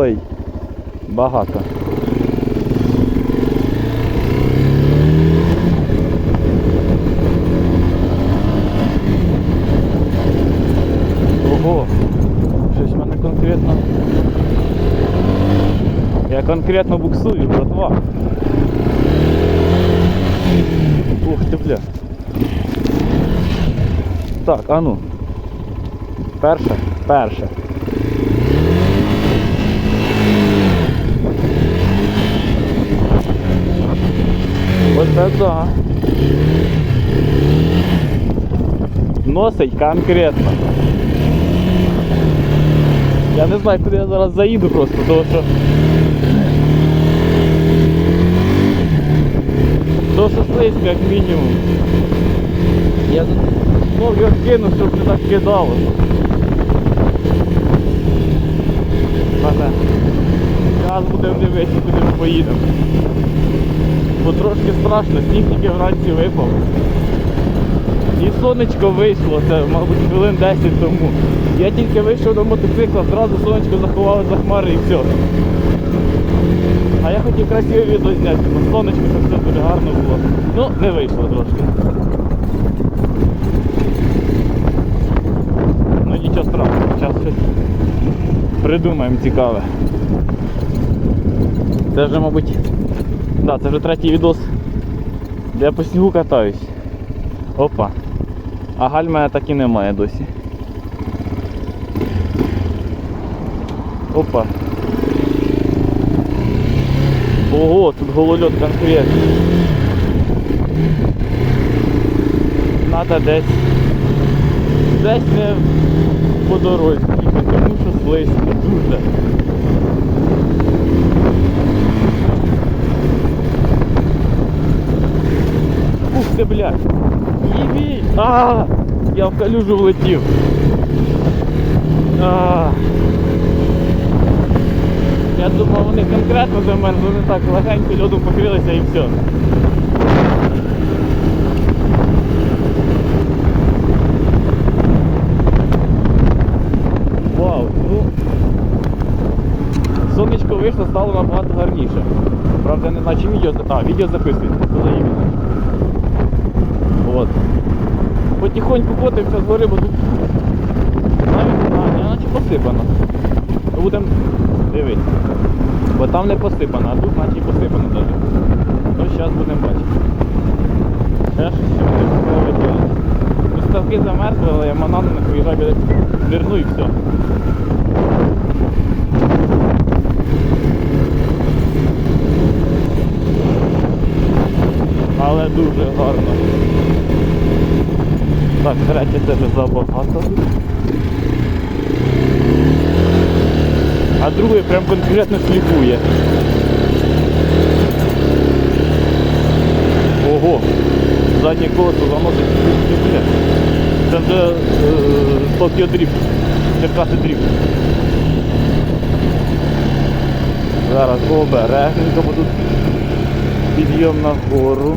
Ой, багато. Ого, щось в мене конкретно. Я конкретно буксую, братва. Ух ти, бля. Так, а ну. Перша, перша. Оце да. Носить конкретно. Я не знаю, куди я зараз заїду просто, тому що. Що слизько, як мінімум. Я тут ноги откину, щоб не так кидало. Зараз будемо дивитися, куди ми поїдемо. Бо трошки страшно, сніг тільки вранці випав. І сонечко вийшло, це, мабуть, хвилин 10 тому. Я тільки вийшов до мотоцикла, одразу сонечко заховало за хмари і все. А я хотів красиве відео зняти, бо сонечко це все дуже гарно було. Ну, не вийшло трошки. Ну нічого страшного, зараз щось придумаємо цікаве. Це вже, мабуть, да, це вже третій відос, де я по снігу катаюсь. Опа. А галь мене так і немає досі. Опа. Ого, тут голольот конкретний. Надо десь. Десь не по дорозі, тому що слизько, дуже. Ти, блядь! Єбій! А, я в калюжу влетів. А. Я думав, вони конкретно до мене, вони так легенько льодом покрилися і все. Вау, ну сонечко вийшло, стало набагато гарніше. Правда, я не знаю, чи відео. А, відео записується, коли їде. От. Потихоньку котимося з гори, бо тут навіть ні, наче посипано. Будемо дивитися. Бо там не посипано, а тут наче посипано навіть. Ну зараз будемо бачити. Щось ще будемо. Ну, ставки замерзли, але я манан не виїжджаю біля дверну і все. Але дуже гарно. Так, третє це вже забагато. А другий прям конкретно сліпує. Ого! Заднє колесо заносить бля. Це вже е, Tokyo Drift. Черкаси Drift. Зараз обережненько, бо тут підйом на гору.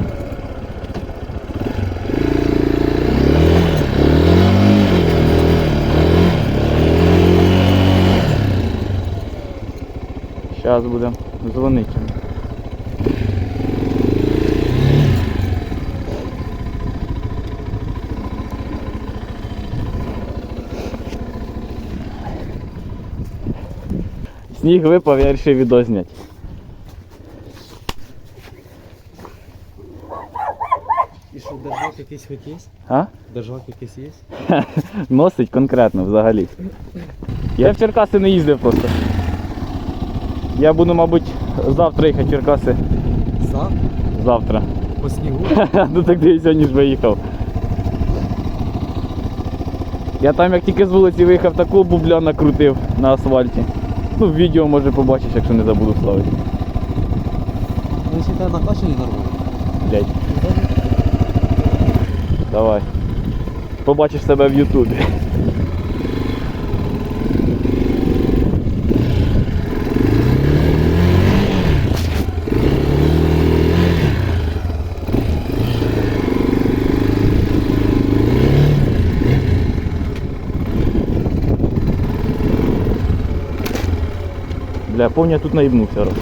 Зараз будемо дзвонити. Сніг випав, я вирішив відео зняти. І що, держак якийсь хоч є? А? Держак якийсь є? Носить конкретно взагалі. Я в Черкаси не їздив просто. Я буду, мабуть, завтра їхати в Черкаси. За? Завтра. По снігу? ну так я сьогодні ж виїхав. Я там як тільки з вулиці виїхав, такого бубля накрутив на асфальті. Ну, в відео може побачиш, якщо не забуду вставити. Ви вважаєте, накачані нормально? Блять. Давай. Побачиш себе в Ютубі. Повня тут наїбнувся раз.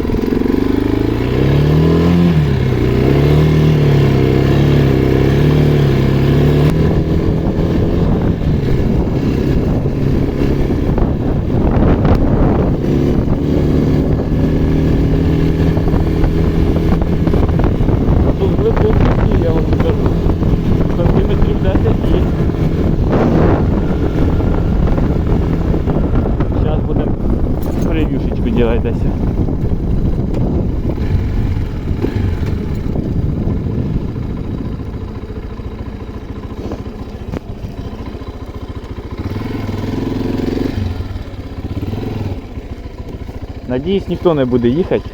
А тут глибокий, я вам скажу. Сантиметрів 10 є. Зараз будемо прев'юшечку делать десь. Надіюсь, ніхто не буде їхати,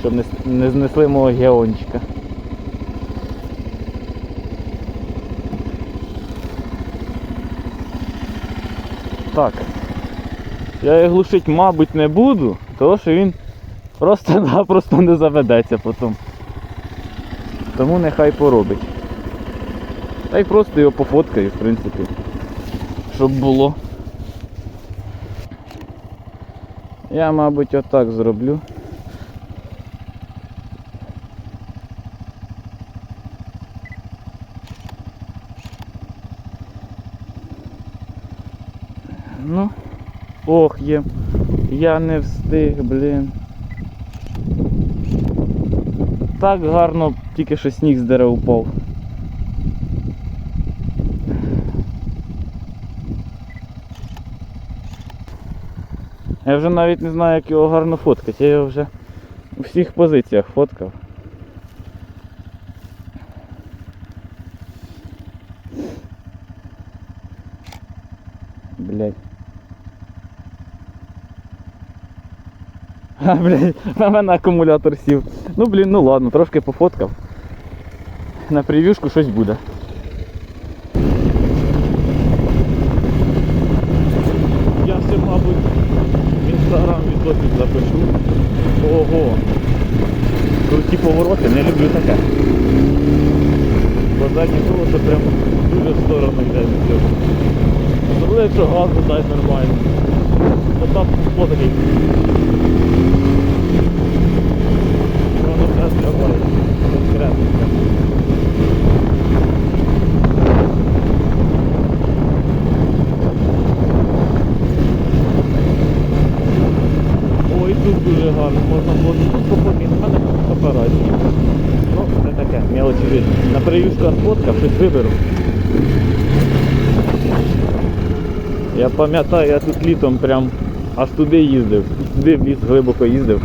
щоб не, не знесли мого геончика. Так. Я її глушити, мабуть, не буду, тому що він просто-напросто не заведеться потім. Тому нехай поробить. Та й просто його пофоткаю, в принципі. Щоб було. Я, мабуть, отак зроблю. Ну, ох, є. Я не встиг, блін. Так гарно, тільки що сніг з дерева упав. Я вже навіть не знаю, як його гарно фоткати. Я його вже у всіх позиціях фоткав. Блять. А, блядь, на мене акумулятор сів. Ну, блін, ну ладно, трошки пофоткав. На прев'юшку щось буде. Я ще, мабуть, в інстаграм відосик запишу. Ого. Круті повороти, не люблю таке. Бо заднє колесо прям дуже в сторону йде від цього. Особливо, якщо газу дай нормально. То там по такий. Воно все зробить. Конкретно. Ой, тут дуже гарно, можна було тут походити, в мене операції. Ну, це таке, мелочі перевізку сфоткав, щось виберу. Я пам'ятаю, я тут літом прям аж туди їздив. Туди в ліс глибоко їздив.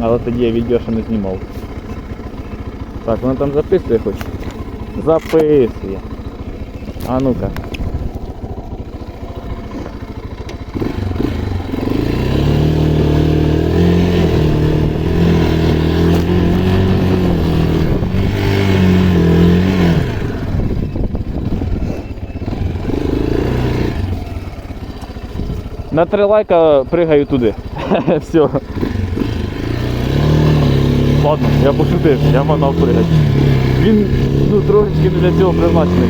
Але тоді я відео ще не знімав. Так, воно там записує хоч? Записує. А ну-ка. На три лайка пригаю туди. Все. Ладно, я пошутив, я манав пригати. Він ну, трошечки не для цього призначений.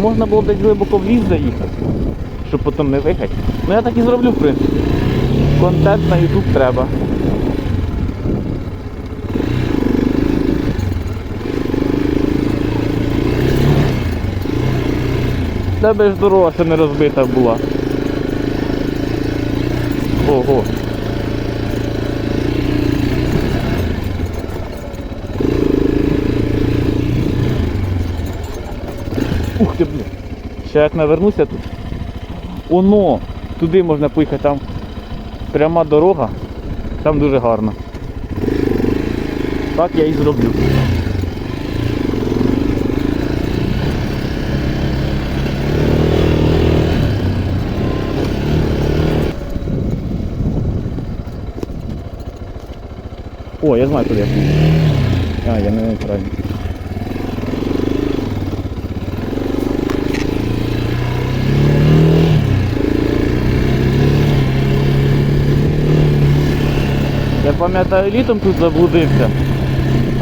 Можна було десь глибоко в ліс заїхати, щоб потім не виїхати. Ну я так і зроблю, в принципі. Контент на YouTube треба. Тебе ж дорога ще не розбита була. Ого. Ух ти, блін. Ще як навернуся тут. Оно! Туди можна поїхати, там пряма дорога. Там дуже гарно. Так я і зроблю. О, я знаю, куди я поїду. А, я не правильно. Я пам'ятаю, літом тут заблудився.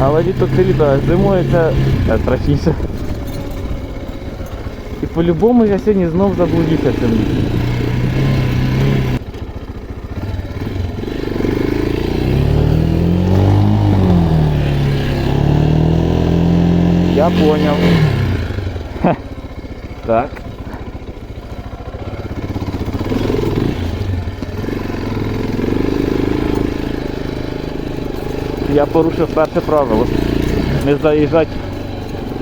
Але літо це літо, а зимою це е, страшніше. І по-любому я сьогодні знов заблудився в цьому Я понял. Так. Я порушив перше правило. Не заїжджати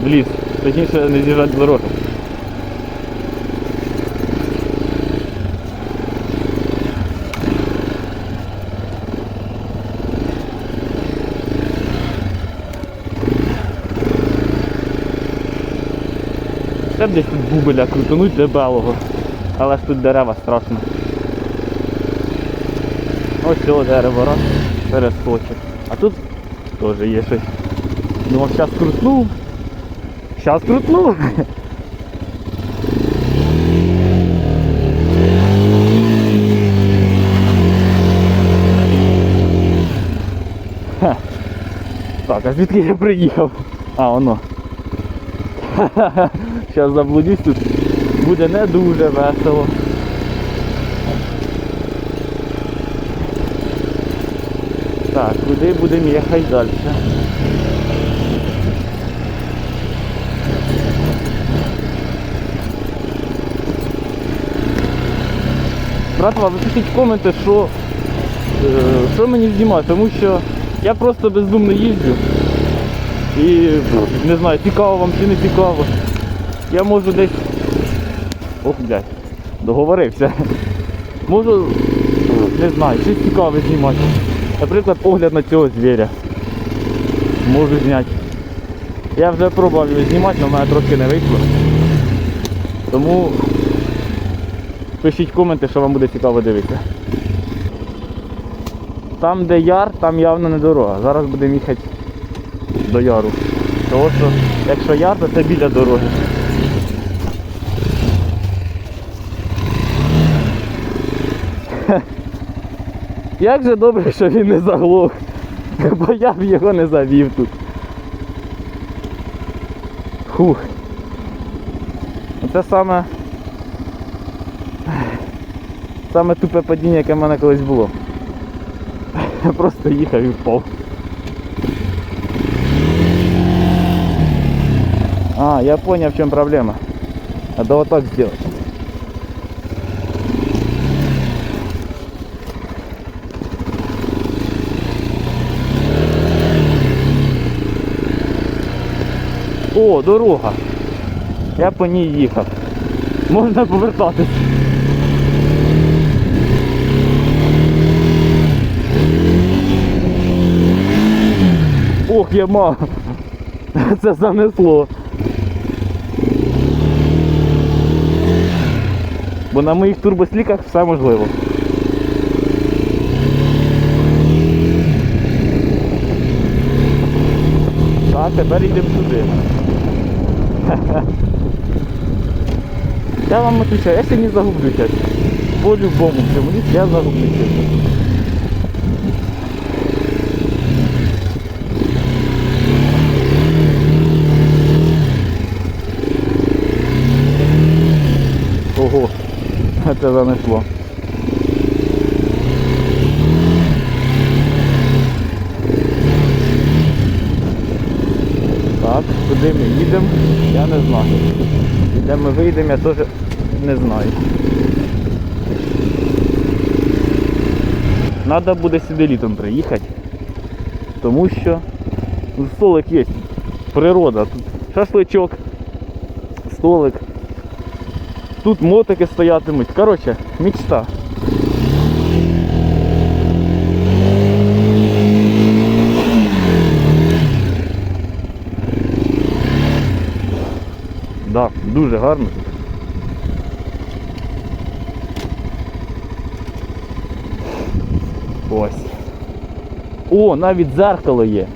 в ліс. Точніше, не з'їжджати з дороги. Ще бубеля крутануть дебелого. Але ж тут дерева страшно. Ось цього дерева раз, перескочив. А тут теж є щось. Думав, зараз крутнув. Зараз крутнув. Так, а звідки я приїхав? А, воно. Зараз заблудюсь тут. Буде не дуже весело. Так, куди будемо їхати далі? Братва, ви пишіть коменти, що, е, що мені знімати, тому що я просто бездумно їздю. І не знаю, цікаво вам чи не цікаво. Я можу десь... Ох, блядь, договорився. Можу, не знаю, щось цікаве знімати. Наприклад, огляд на цього звіря. Можу зняти. Я вже пробував його знімати, але в мене трошки не вийшло. Тому пишіть коменти, що вам буде цікаво дивитися. Там, де яр, там явно не дорога. Зараз будемо їхати до яру. Тому що якщо яр, то це біля дороги. Як же добре, що він не заглох, бо я б його не завів тут. Фух. Це саме саме тупе падіння, яке в мене колись було. Я просто їхав і впав. А, я понял, в чем проблема. Надо вот так сделать. О, дорога. Я по ній їхав. Можна повертатись. Ох, я мав. Це занесло. Бо на моїх турбосліках все можливо. Тепер йдемо сюди. Я вам отвечаю, я сьогодні загублюся. По-любому лісі я загублюся. Ого, це занесло. Так, куди ми їдемо, я не знаю. Де ми вийдемо, я теж не знаю. Треба буде сюди літом приїхати, тому що ну, столик є, природа, тут шашличок, столик. Тут мотики стоятимуть. Коротше, мечта. Да, дуже гарно. Ось. О, навіть дзеркало є.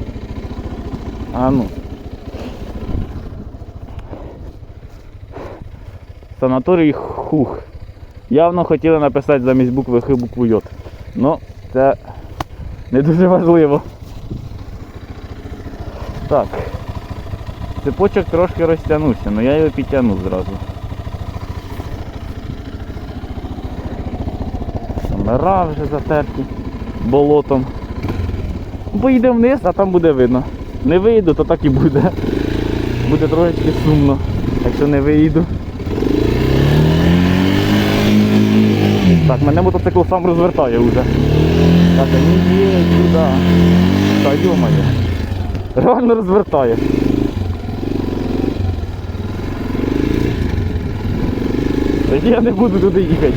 А ну. Санаторій Хух. Явно хотіли написати замість букви Х букву Й. Ну, це не дуже важливо. Так. Цепочок трошки розтягнувся, але я його підтягнув зразу. Номера вже затерті болотом. Поїде вниз, а там буде видно. Не вийду, то так і буде. буде трошечки сумно, якщо не виїду. Так, мене мотоцикл сам розвертає вже. Так, ні, є, сюди. Та йомає. Реально розвертає. Я не буду туди їхати.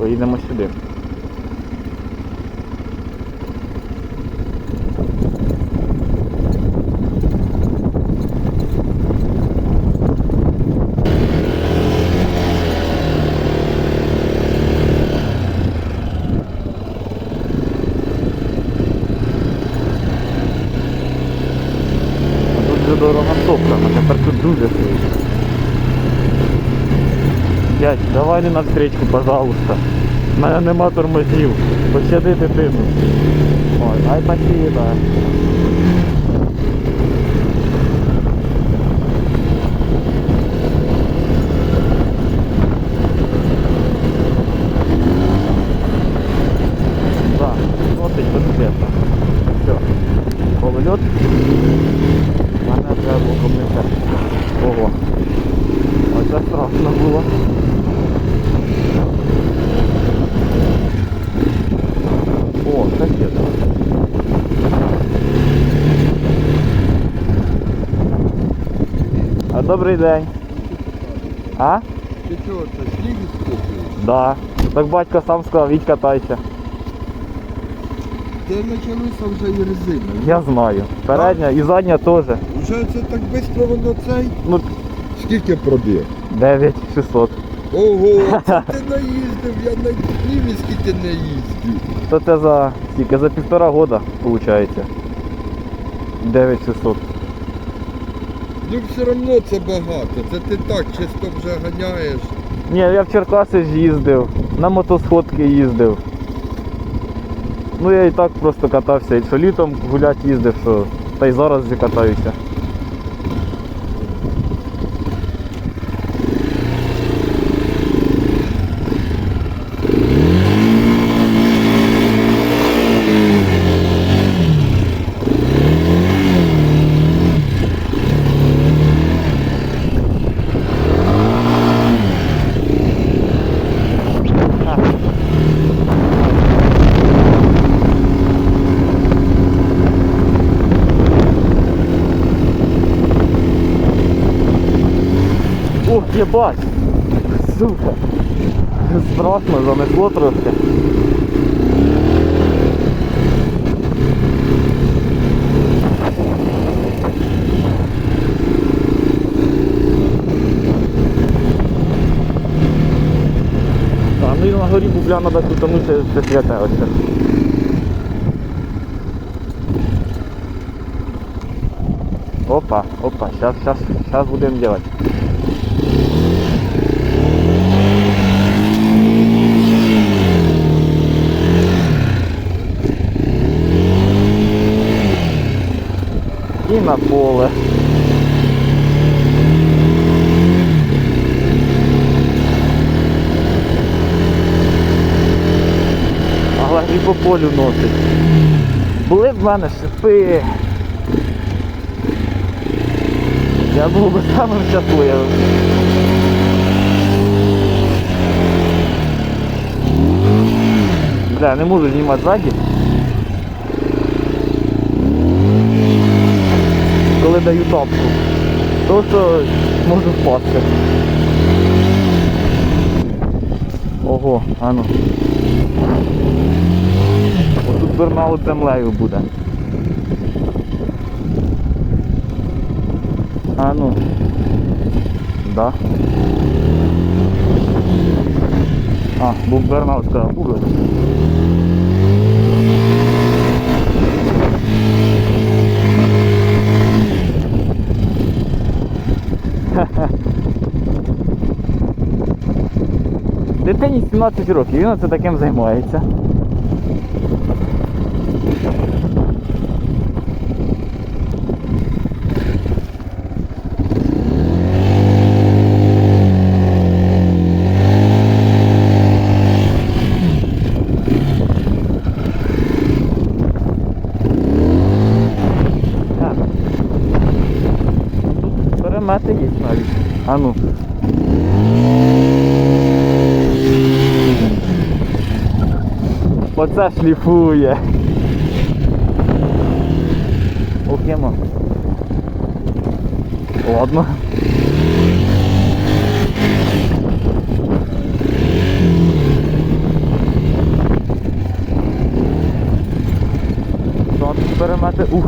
Поїдемо сюди. А Тут вже дорога сопка, а тепер тут дуже швидко. Дядь, давай не навстречку, пожалуйста. У мене нема тормозів. Пощади дитину. Ой, ай спасибо. Да, носить безпечно. Все. Поворот. У мене треба було коментар. Ого. Оце страшно було. О, капець. А добрий день. А? Ти чого, це сніг скопуєш? Да. Так батько сам сказав, їдь катайся. Де почалися вже і резина? Я знаю. Передня і задня теж. Вже це так швидко воно цей? Ну, Скільки пробіг? 9600. Ого, це ти наїздив, я на Києві скільки не їздив. То це за тільки за півтора года, виходить. 9600. Ну все одно це багато, це ти так чисто вже ганяєш. Ні, я в Черкаси їздив, на мотосходки їздив. Ну я і так просто катався, і що літом гулять їздив, що та й зараз катаюся. Ух, єбать! Сука! Страшно, занесло трошки. А, ну і на горі бубля треба крутанути, це святе ось. Опа, опа, сейчас, сейчас, сейчас будем делать. на поле. Але і по полю носить. Були в мене шипи. Я був би самим щасливим. Бля, не можу знімати ззаді. Коли даю тапку. То що можу впасти. Ого, а ну. Отут бернаут землею буде. А ну. Да. А, був бернаут сказав, буде. Дитині 17 років, він оце таким займається. Так. Перемети є навіть. А ну. Оце шліфує. Окемо. Ладно. Так, перемети ух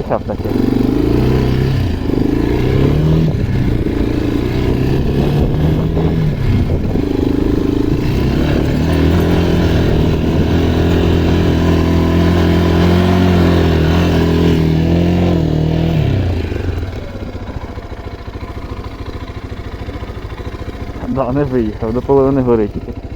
Виїхав таки. Да, не виїхав, до половини гори тільки.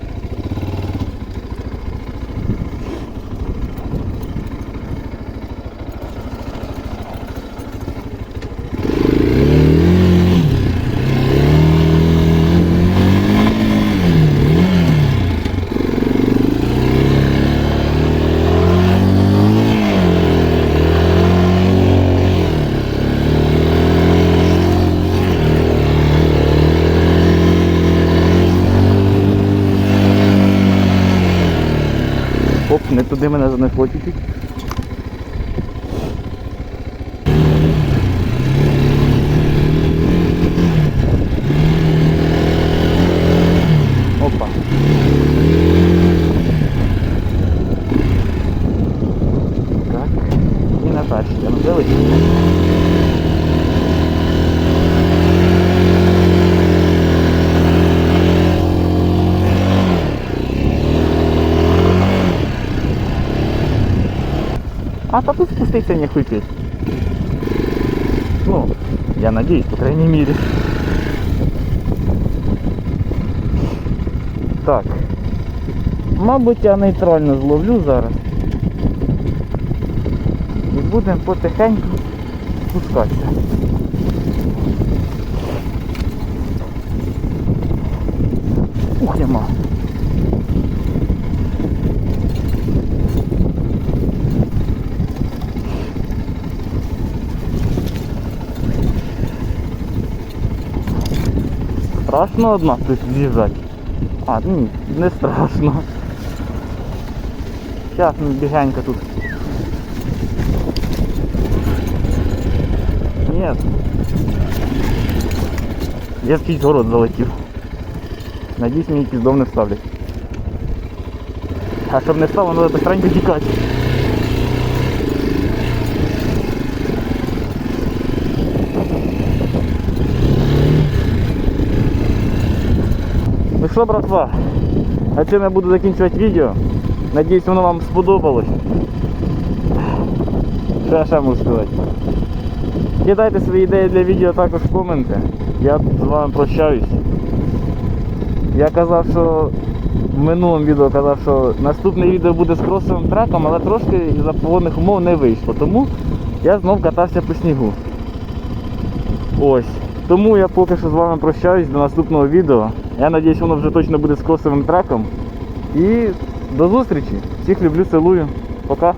Оп, не туди мене занесло чуть-чуть. Опа. Так. І на перший. Ну, дивись. А то тут не хуй петь. Ну, я надеюсь, по крайней мере. Так. Мабуть, я нейтрально зловлю зараз. І будемо потихеньку спускатися. Ух, нема. Страшно одна тут з'їжджати. А, ні, не страшно. Зараз ми бігенько тут. Ні. Я в чийсь город залетів. Надіюсь, мені дом не ставлять. А щоб не стало, треба быстренько тікати. Що, братва, на цьому я буду закінчувати відео. Надіюсь, воно вам сподобалось. Що я ще можу сказати? Кидайте свої ідеї для відео також в коменти. Я з вами прощаюсь. Я казав, що в минулому відео казав, що наступне відео буде з кросовим треком, але трошки із-за погодних умов не вийшло. Тому я знов катався по снігу. Ось. Тому я поки що з вами прощаюсь до наступного відео. Я надіюсь, воно вже точно буде з косовим треком. І до зустрічі. Всіх люблю, цілую. Пока.